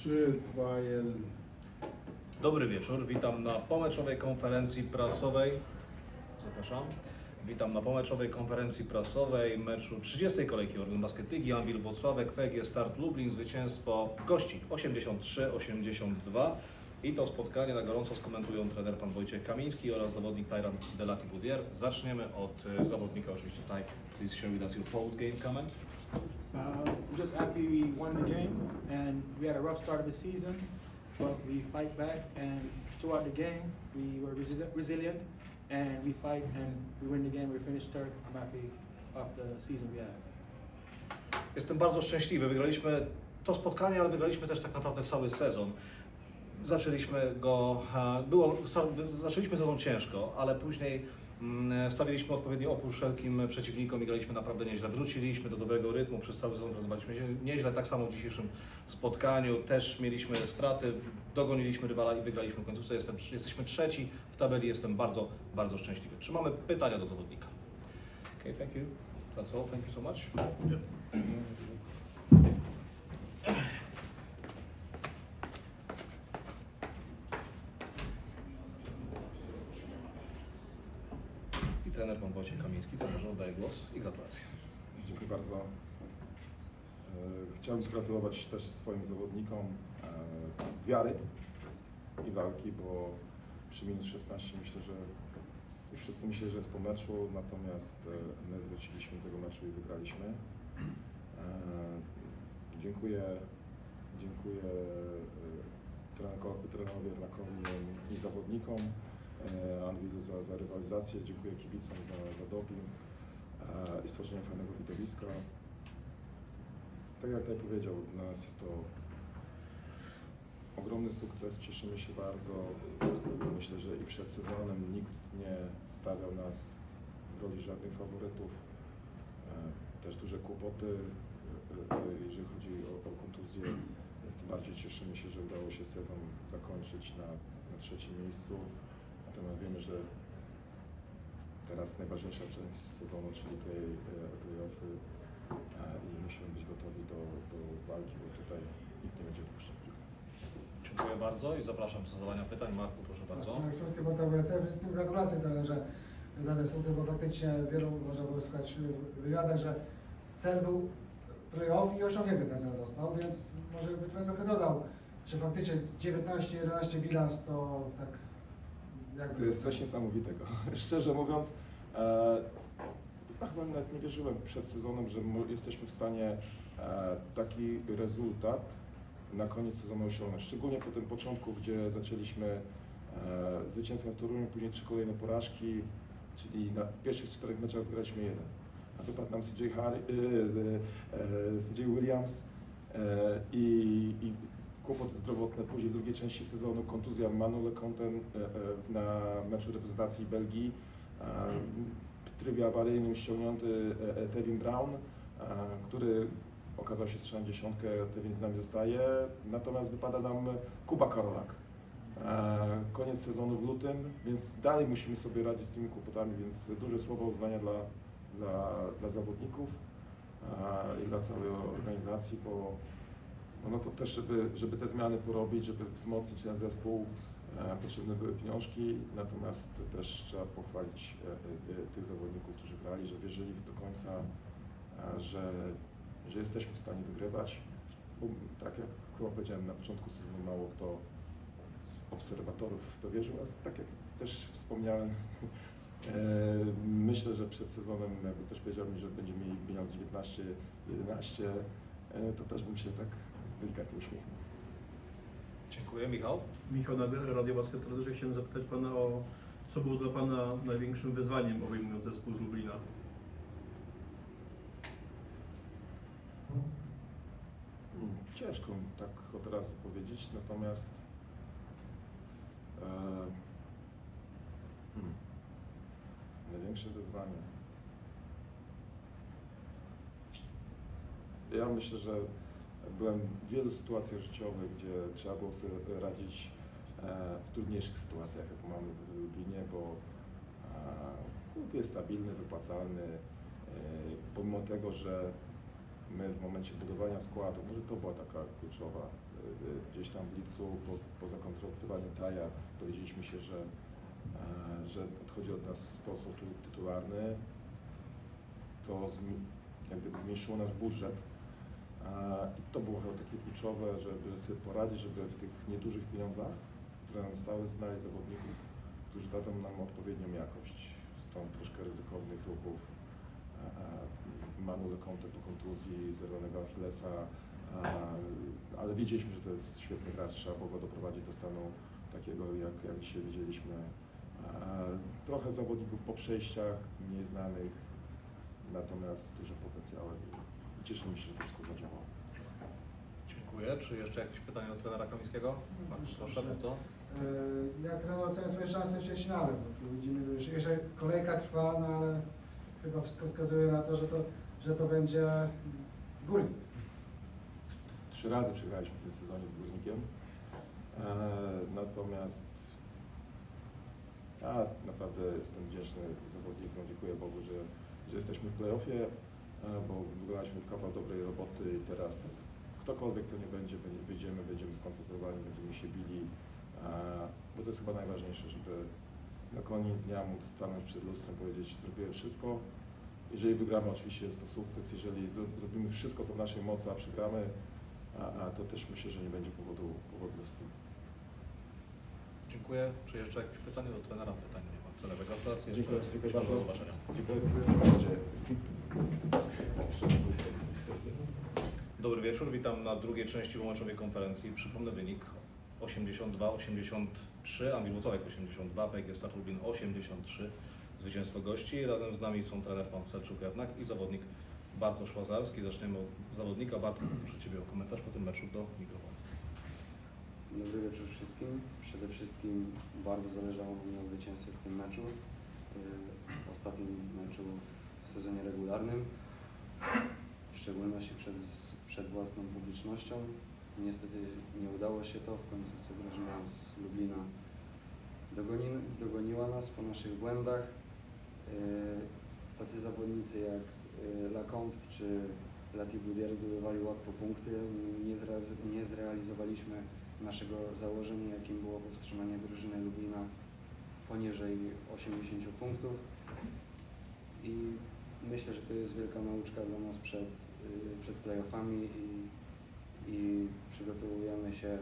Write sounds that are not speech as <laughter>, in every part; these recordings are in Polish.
3, 2, 1. Dobry wieczór, witam na pomeczowej konferencji prasowej. Zapraszam. Witam na pomeczowej konferencji prasowej meczu 30. kolejki Orlen Basket Ligi Anwil Włocławek PG Start Lublin zwycięstwo gości 83-82 i to spotkanie na gorąco skomentują trener pan Wojciech Kamiński oraz zawodnik Tyran Delati Budier. Zaczniemy od e, zawodnika oczywiście Taj. Please share with us your post game comment. Uh, just happy we won the game, and we had a rough start of the season, but we fight back, and throughout the game, we were resi- resilient, and we fight, and we win the game. We finished third. I'm happy of the season we had. Jestem bardzo szczęśliwy. Wygraliśmy to spotkanie, ale wygraliśmy też tak naprawdę cały sezon. Zaczęliśmy go, e, było, zaczęliśmy sezon ciężko, ale później mm, stawiliśmy odpowiedni opór wszelkim przeciwnikom i graliśmy naprawdę nieźle. Wróciliśmy do dobrego rytmu, przez cały sezon pracowaliśmy nieźle, tak samo w dzisiejszym spotkaniu. Też mieliśmy straty, dogoniliśmy rywala i wygraliśmy w końcówce. Jestem, jesteśmy trzeci w tabeli, jestem bardzo, bardzo szczęśliwy. Czy mamy pytania do zawodnika? Okay, thank you. That's all. Thank you so much. I trener pan Wojciech Kamiński, trenerze oddaję głos i gratulacje. Dziękuję bardzo. E, Chciałbym zgratulować też swoim zawodnikom e, wiary i walki, bo przy minus 16 myślę, że już wszyscy myśleli, że jest po meczu, natomiast e, my wróciliśmy do tego meczu i wygraliśmy. E, Dziękuję, dziękuję e, trenerowi Erlakowi i zawodnikom e, Anwilu za, za rywalizację, dziękuję kibicom za, za doping e, i stworzenie fajnego widowiska. Tak jak tutaj powiedział, dla nas jest to ogromny sukces, cieszymy się bardzo. Myślę, że i przed sezonem nikt nie stawiał nas w roli żadnych faworytów. E, Też duże kłopoty, e, e, jeżeli chodzi o, o kontuzję, więc tym bardziej cieszymy się, że udało się sezon zakończyć na, na trzecim miejscu. Natomiast wiemy, że teraz najważniejsza część sezonu, czyli tej playoffy i musimy być gotowi do, do walki, bo tutaj nikt nie będzie puszczał. Dziękuję bardzo i zapraszam do zadawania pytań. Marku, proszę bardzo. Tak, Śląskie portowe Przede wszystkim gratulacje trenerze za ten sukces, bo faktycznie wielu można było słuchać w wywiadach, że cel był playoff i osiągnięty ten cel został, więc może by trener trochę dodał, że faktycznie 19-11 bilans to tak jakby... To jest coś niesamowitego. <laughs> Szczerze mówiąc, e, ja chyba nawet nie wierzyłem przed sezonem, że jesteśmy w stanie e, taki rezultat na koniec sezonu osiągnąć. Szczególnie po tym początku, gdzie zaczęliśmy e, zwycięstwem w Toruniu, później trzy kolejne porażki, czyli na, w pierwszych czterech meczach wygraliśmy jeden. A wypadł nam CJ, Harry, e, CJ Williams i, i kłopoty zdrowotne. Później w drugiej części sezonu kontuzja Manu Leconten e, na meczu reprezentacji Belgii. Trybie awaryjnym ściągnięty e, e, Tevin Brown, e, który okazał się strzałem dziesiątkę, Tevin z nami zostaje. Natomiast wypada nam Kuba Karolak. Koniec sezonu w lutym, więc dalej musimy sobie radzić z tymi kłopotami, więc duże słowo uznania dla, dla, dla zawodników i dla całej organizacji, bo no, to też, żeby, żeby te zmiany porobić, żeby wzmocnić ten zespół, potrzebne były pieniążki, natomiast też trzeba pochwalić e, e, tych zawodników, którzy grali, że wierzyli do końca, e, że, że jesteśmy w stanie wygrywać. Bo, tak jak powiedziałem na początku sezonu, mało kto z obserwatorów w to wierzył, a tak jak też wspomniałem, <laughs> e, myślę, że przed sezonem, jakby ktoś powiedział mi, że będziemy mieli bilans 19-11, e, to też bym się tak delikatnie uśmiechnął. Dziękuję. Michał? Michał Nabiel, Radio Basket Trenerze. Chciałem zapytać Pana o co było dla Pana największym wyzwaniem obejmując zespół z Lublina? Mm, Ciężko mi tak od razu powiedzieć, natomiast e, hmm, największe wyzwanie. Ja myślę, że byłem w wielu sytuacjach życiowych, gdzie trzeba było sobie radzić e, w trudniejszych sytuacjach, jak mamy w Lublinie, bo e, klub jest stabilny, wypłacalny, e, pomimo tego, że my w momencie budowania składu, może to była taka kluczowa, gdzieś tam w lipcu po, po zakontraktowaniu Taja dowiedzieliśmy się, że, że odchodzi od nas sposób tu- tytularny, to jak gdyby zmniejszyło nasz budżet. I to było chyba takie kluczowe, żeby sobie poradzić, żeby w tych niedużych pieniądzach, które nam stały, znaleźć zawodników, którzy dadzą nam odpowiednią jakość. Stąd troszkę ryzykownych ruchów. Manuel Conte po kontuzji, zerwanego Achillesa, ale wiedzieliśmy, że to jest świetny gracz, trzeba było go doprowadzić do stanu takiego, jak, jak dzisiaj widzieliśmy. Trochę zawodników po przejściach, mniej znanych, natomiast z dużym potencjałem i cieszymy się, że to wszystko zadziałało. Dziękuję. Czy jeszcze jakieś pytania od trenera Kamińskiego? Proszę, Myślę, to. E, Jak trener ocenia swoje szanse w ćwierćfinale? Bo tu widzimy, że jeszcze, kolejka trwa, no ale chyba wszystko wskazuje na to, że to, że to będzie górnik. Trzy razy przegraliśmy w tym sezonie z Górnikiem. E, natomiast ja naprawdę jestem wdzięczny zawodnikom, dziękuję Bogu, że, że jesteśmy w playoffie, bo wykonaliśmy kawał dobrej roboty i teraz ktokolwiek to nie będzie, wyjdziemy, będziemy skoncentrowani, będziemy się bili, e, bo to jest chyba najważniejsze, żeby na koniec dnia móc stanąć przed lustrem, powiedzieć, zrobiłem wszystko. Jeżeli wygramy, oczywiście jest to sukces. Jeżeli zro- zrobimy wszystko, co w naszej mocy, a przegramy, to też myślę, że nie będzie powodu, powodu do. Dziękuję. Czy jeszcze jakieś pytania do trenera? Pytań Dziękuję, dziękuję bardzo. Do zobaczenia. Dziękuję. Dobry wieczór, witam na drugiej części łączowej konferencji. Przypomnę wynik 82-83, Amir Włocławek 82, PGS Start Lublin 83. Zwycięstwo gości. Razem z nami są trener pan Selczuk Jawnak i zawodnik Bartosz Łazarski. Zaczniemy od zawodnika. Bartosz, proszę Ciebie o komentarz po tym meczu do mikrofonu. Dobry wieczór wszystkim. Przede wszystkim bardzo zależało mi na zwycięstwie w tym meczu. Yy, W ostatnim meczu w sezonie regularnym, w szczególności przed, przed własną publicznością. Niestety nie udało się to. W końcówce drużyna z Lublina dogoni, dogoniła nas po naszych błędach. Yy, Tacy zawodnicy jak yy, Lacombe czy Lati Budier zdobywali łatwo punkty. Nie, zrealiz- nie zrealizowaliśmy naszego założenia, jakim było powstrzymanie drużyny Lublina poniżej 80 punktów. I myślę, że to jest wielka nauczka dla nas przed, y, przed playoffami i, i przygotowujemy się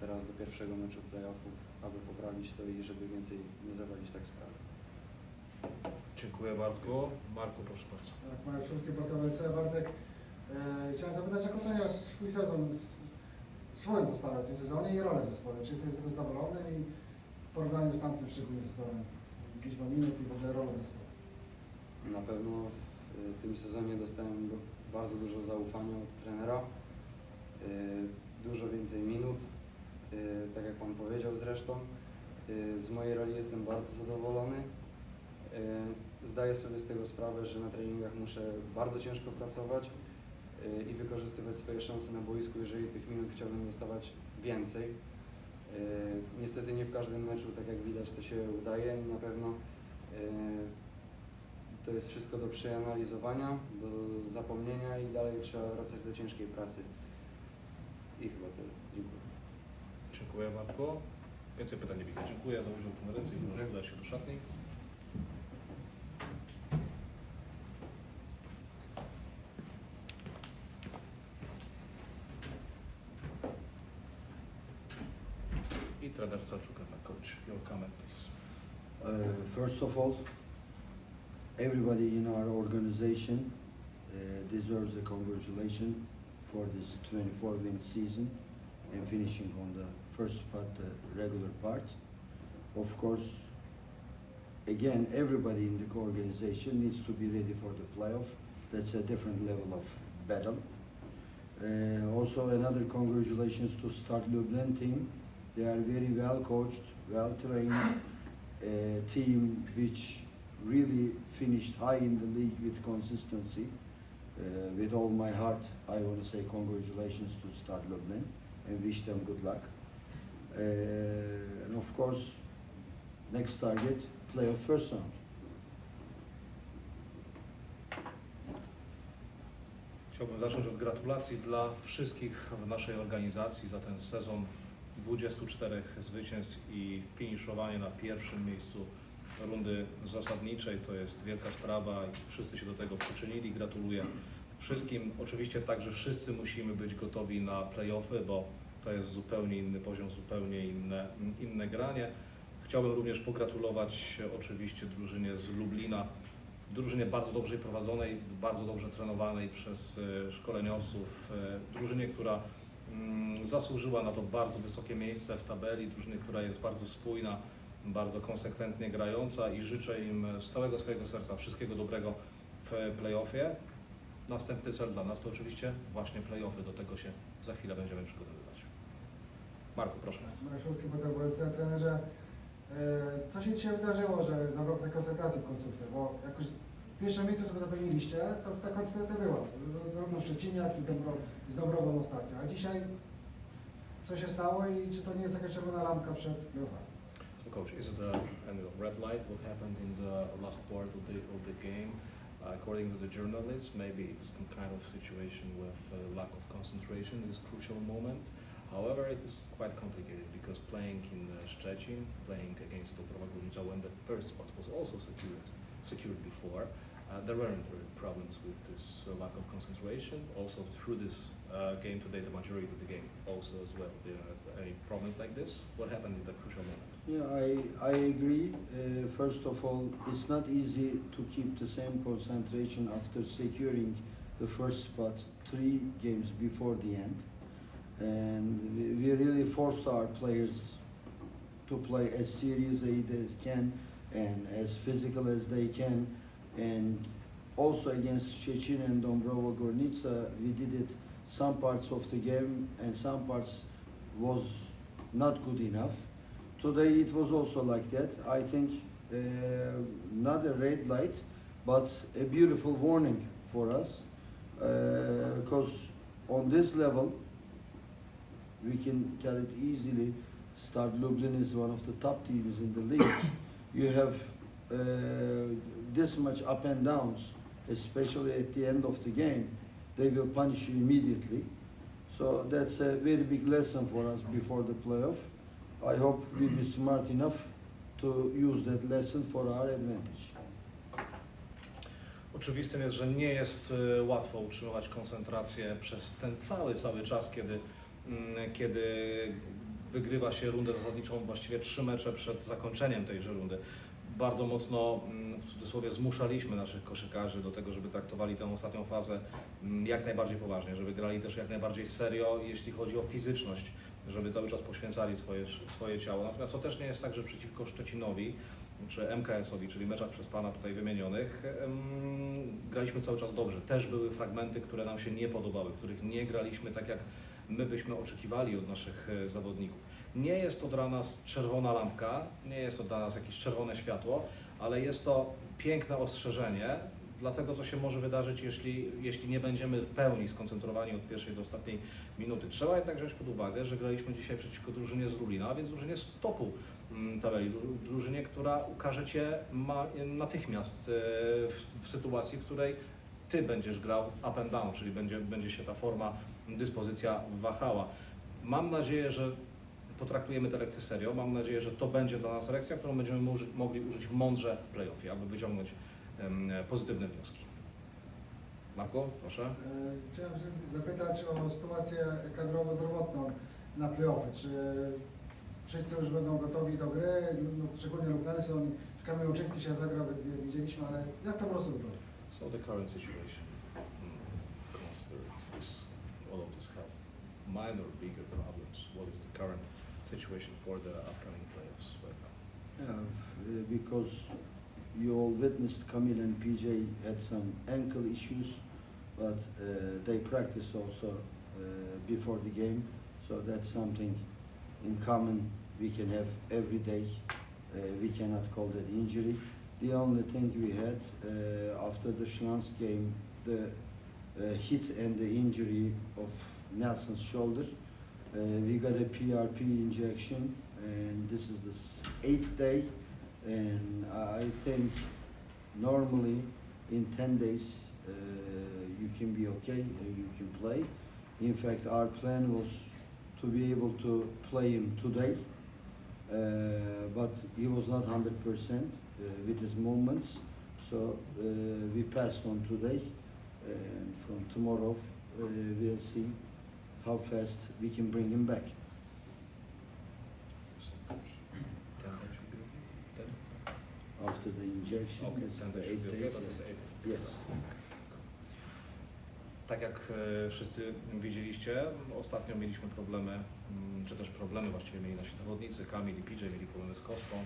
teraz do pierwszego meczu playoffów, aby poprawić to i żeby więcej nie zawalić tak sprawy. Dziękuję bardzo. Marku, proszę bardzo. Tak, Marek Szumski, Portal LC. Bartek, e, chciałem zapytać, jak oceniasz swój sezon, swoją postawę w tym sezonie i rolę w zespole? Czy jesteś z tego zadowolony i w porównaniu z tamtym szczególnie sezonem? Liczba minut i w ogóle rolę w zespole. Na pewno w tym sezonie dostałem do- bardzo dużo zaufania od trenera, y, dużo więcej minut, y, tak jak Pan powiedział zresztą. Y, Z mojej roli jestem bardzo zadowolony. Y, Zdaję sobie z tego sprawę, że na treningach muszę bardzo ciężko pracować y, i wykorzystywać swoje szanse na boisku, jeżeli tych minut chciałbym dostawać więcej. Y, Niestety nie w każdym meczu, tak jak widać, to się udaje i na pewno y, to jest wszystko do przeanalizowania, do zapomnienia i dalej trzeba wracać do ciężkiej pracy. I chyba tyle. Dziękuję. Dziękuję Bartku. Więcej pytań nie widzę. Dziękuję za udział w konferencji. Może udać się do szatni. Coach. Your comment, please. Uh, First of all, everybody in our organization uh, deserves a congratulation for this 24-win season and finishing on the first spot, the regular part. Of course, again, everybody in the organization needs to be ready for the playoff. That's a different level of battle. Uh, also, another congratulations to Start Lublin team. They are very well coached, well trained, a team which really finished high in the league with consistency. Uh, with all my heart, I want to say congratulations to Stade Lublin and wish them good luck. Uh, and of course, next target, playoff first round. Chciałbym zacząć od gratulacji dla wszystkich w naszej organizacji za ten sezon 24 zwycięstw i finiszowanie na pierwszym miejscu rundy zasadniczej. To jest wielka sprawa i wszyscy się do tego przyczynili. Gratuluję wszystkim. Oczywiście także wszyscy musimy być gotowi na playoffy, bo to jest zupełnie inny poziom, zupełnie inne, inne granie. Chciałbym również pogratulować oczywiście drużynie z Lublina, drużynie bardzo dobrze prowadzonej, bardzo dobrze trenowanej przez e, szkoleniowców, e, drużynie, która zasłużyła na to bardzo wysokie miejsce w tabeli, drużynie, która jest bardzo spójna, bardzo konsekwentnie grająca i życzę im z całego swojego serca wszystkiego dobrego w playoffie. Następny cel dla nas to oczywiście właśnie playoffy, do tego się za chwilę będziemy przygotowywać. Marku, proszę. Marek Szulski, podawujący trenerze. E, Co się dzisiaj wydarzyło, że zabrakło koncentracji w końcówce? Bo jak już pierwsze miejsce sobie zapewniliście, to ta koncentracja była. Zarówno w Szczecinie, jak i w Dąbro, z Dąbrową ostatnio. A dzisiaj co się stało i czy to nie jest jakaś czerwona lampka przed playoffami? So, coach, is it a kind of red light? What happened in the last part of the of the game? Uh, according to the journalists, maybe it's some kind of situation with uh, lack of concentration in this crucial moment. However, it is quite complicated because playing in uh, Szczecin, playing against Dobrowa Górnicza when the first spot was also secured, secured before, uh, there weren't really problems with this uh, lack of concentration. Also, through this uh, game today, the majority of the game also as well. There are any problems like this? What happened in the crucial moment? Yeah, I, I agree. Uh, first of all, it's not easy to keep the same concentration after securing the first spot three games before the end. And we, really forced our players to play as serious as they can and as physical as they can. And also against Szczecin and Dombrova Gornica, we did it some parts of the game and some parts was not good enough. Today it was also like that. I think uh, not a red light, but a beautiful warning for us, because on this level we can tell it easily. Start Lublin is one of the top teams in the league. you have uh, this much up and downs, especially at the end of the game. They will punish you immediately. So that's a very big lesson for us before the playoff. I hope be smart enough to use that lesson for our advantage. Oczywistym jest, że nie jest e, łatwo utrzymywać koncentrację przez ten cały, cały czas, kiedy, mm, kiedy wygrywa się rundę zasadniczą, właściwie trzy mecze przed zakończeniem tejże rundy. Bardzo mocno, mm, w cudzysłowie, zmuszaliśmy naszych koszykarzy do tego, żeby traktowali tę ostatnią fazę mm, jak najbardziej poważnie, żeby grali też jak najbardziej serio, jeśli chodzi o fizyczność, żeby cały czas poświęcali swoje, swoje ciało. Natomiast to też nie jest tak, że przeciwko Szczecinowi czy MKS-owi, czyli meczach przez Pana tutaj wymienionych, graliśmy cały czas dobrze. Też były fragmenty, które nam się nie podobały, których nie graliśmy tak, jak my byśmy oczekiwali od naszych e, zawodników. Nie jest to dla nas czerwona lampka, nie jest to dla nas jakieś czerwone światło, ale jest to piękne ostrzeżenie dla tego, co się może wydarzyć, jeśli, jeśli nie będziemy w pełni skoncentrowani od pierwszej do ostatniej minuty. Trzeba jednak wziąć pod uwagę, że graliśmy dzisiaj przeciwko drużynie z Lublina, a więc drużynie z topu mm, tabeli, dru- drużynie, która ukaże Cię ma, natychmiast e, w, w sytuacji, w której Ty będziesz grał up and down, czyli będzie, będzie się ta forma, dyspozycja wahała. Mam nadzieję, że potraktujemy tę lekcję serio. Mam nadzieję, że to będzie dla nas lekcja, którą będziemy mogli użyć mądrze w playoffie, aby wyciągnąć pozytywne wnioski. Marko, proszę. E, Chciałem zapytać o sytuację kadrowo-zdrowotną na playoffy. Czy wszyscy już będą gotowi do gry? No, szczególnie Luke Nelson, Kamil Łuczyński się zagrał, wi- widzieliśmy, ale jak to po prostu wygląda? So the current situation, minor, bigger problems. What is the current situation for the upcoming playoffs right now? Yeah, uh, because you all witnessed Camille and PJ had some ankle issues, but uh, they practiced also uh, before the game, so that's something in common we can have every day. Uh, we cannot call that injury. The only thing we had uh, after the Schlans game, the uh, hit and the injury of Nelson's shoulder. Uh, we got a PRP injection, and this is the eighth day. And I think normally in 10 days uh, you can be okay, you can play. In fact, our plan was to be able to play him today, uh, but he was not 100% uh, with his movements. So uh, we passed on today, and from tomorrow uh, we'll see how fast we can bring him back. After the injection, Okay, it's ten the też eight days. eight. Yes. Tak jak e, wszyscy widzieliście, ostatnio mieliśmy problemy, mm, czy też problemy właściwie mieli nasi zawodnicy, Kamil i PJ mieli problemy z kostką,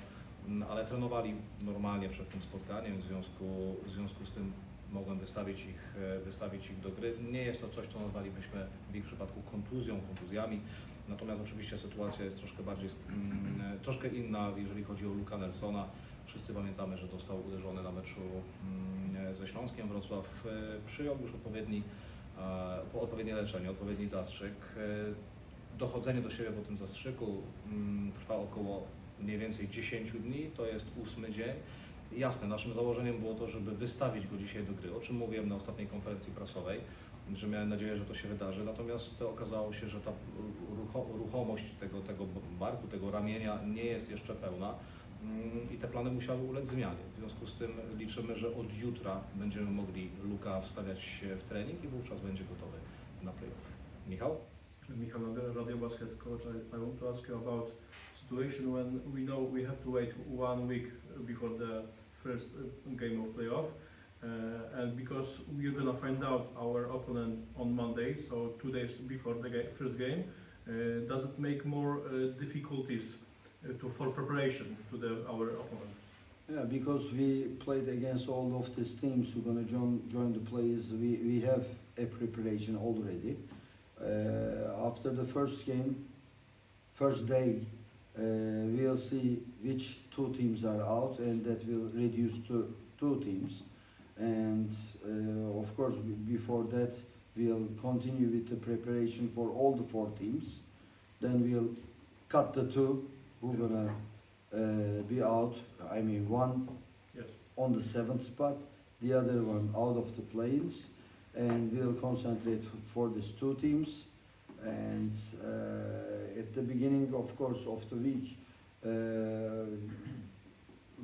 mm, ale trenowali normalnie przed tym spotkaniem, w związku, w związku z tym mogłem wystawić ich, e, wystawić ich do gry. Nie jest to coś, co nazwalibyśmy w ich przypadku kontuzją, kontuzjami, natomiast oczywiście sytuacja jest troszkę bardziej, mm, troszkę inna, jeżeli chodzi o Luka Nelsona. Wszyscy pamiętamy, że został uderzony na meczu mm, ze Śląskiem Wrocław. E, Przyjął już odpowiedni e, po odpowiednie leczenie, odpowiedni zastrzyk. E, Dochodzenie do siebie po tym zastrzyku mm, trwa około mniej więcej 10 dni, to jest ósmy dzień. Jasne, naszym założeniem było to, żeby wystawić go dzisiaj do gry, o czym mówiłem na ostatniej konferencji prasowej, że miałem nadzieję, że to się wydarzy, natomiast okazało się, że ta rucho- ruchomość tego, tego barku, tego ramienia nie jest jeszcze pełna mm, i te plany musiały ulec zmianie. W związku z tym liczymy, że od jutra będziemy mogli Luka wstawiać w trening i wówczas będzie gotowy na playoff. Michał? Michał Nader, Radio Basket Coach. I want to ask you about situation when we know we have to wait one week before the first uh, game of playoff. Uh, and because we're gonna find out our opponent on Monday, so two days before the first game, uh, does it make more uh, difficulties uh, to for preparation to the our opponent? Yeah, because we played against all of these teams who are gonna join join the players. We we have a preparation already. Uh, after the first game, first day, we'll see which two teams are out, and that will reduce to two teams. And uh, of course, before that, we'll continue with the preparation for all the four teams. Then we'll cut the two who are gonna uh, be out. I mean, one Yes. on the seventh spot, the other one out of the planes, and we'll concentrate for these two teams. And uh, at the beginning, of course, of the week, uh,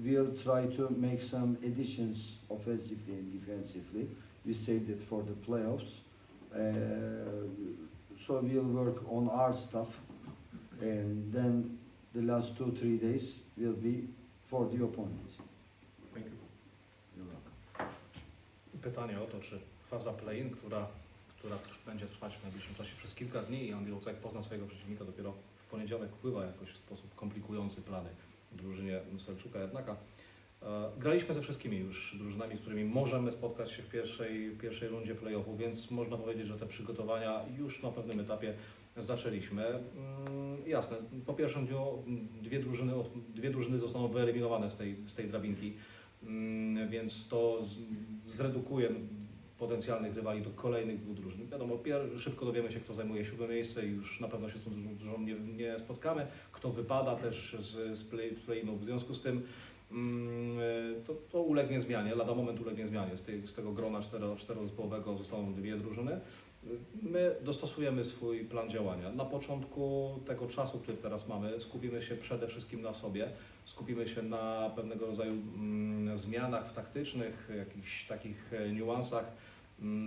we'll try to make some additions offensively and defensively. We saved it for the playoffs. Uh, so we'll work on our stuff, and then the last two three days will be for the opponents. Thank you. You're welcome. Pytanie o to, czy faza play-in, która, która będzie trwać w najbliższym czasie przez kilka dni i Andrzej Lucek pozna swojego przeciwnika dopiero w poniedziałek, wpływa jakoś w sposób komplikujący plany drużynie Selczuka Jednaka. E, Graliśmy ze wszystkimi już drużynami, z którymi możemy spotkać się w pierwszej, pierwszej rundzie play-offu, więc można powiedzieć, że te przygotowania już na pewnym etapie zaczęliśmy. Mm, Jasne, po pierwszym dniu dwie drużyny, dwie drużyny zostaną wyeliminowane z tej, z tej drabinki. Mm, więc to zredukuje potencjalnych rywali do kolejnych dwóch drużyn. Wiadomo, szybko dowiemy się, kto zajmuje siódme miejsce i już na pewno się z tą drużyną nie, nie spotkamy. Kto wypada też z, z, play, z play-inu. W związku z tym mm, to, to ulegnie zmianie, lada moment ulegnie zmianie. Z, tej, z tego grona cztero, czterozespołowego zostaną dwie drużyny. My dostosujemy swój plan działania. Na początku tego czasu, który teraz mamy, skupimy się przede wszystkim na sobie, skupimy się na pewnego rodzaju mm, zmianach taktycznych, jakichś takich e, niuansach,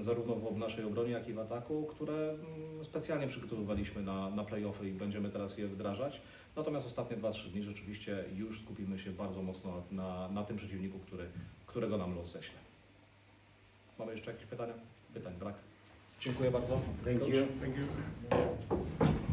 zarówno w naszej obronie, jak i w ataku, które mm, specjalnie przygotowywaliśmy na, na play-offy i będziemy teraz je wdrażać. Natomiast ostatnie 2-3 dni rzeczywiście już skupimy się bardzo mocno na, na tym przeciwniku, który, którego nam los ześle. Mamy jeszcze jakieś pytania? Pytań brak. Dziękuję bardzo. Thank Coach. you. Thank you.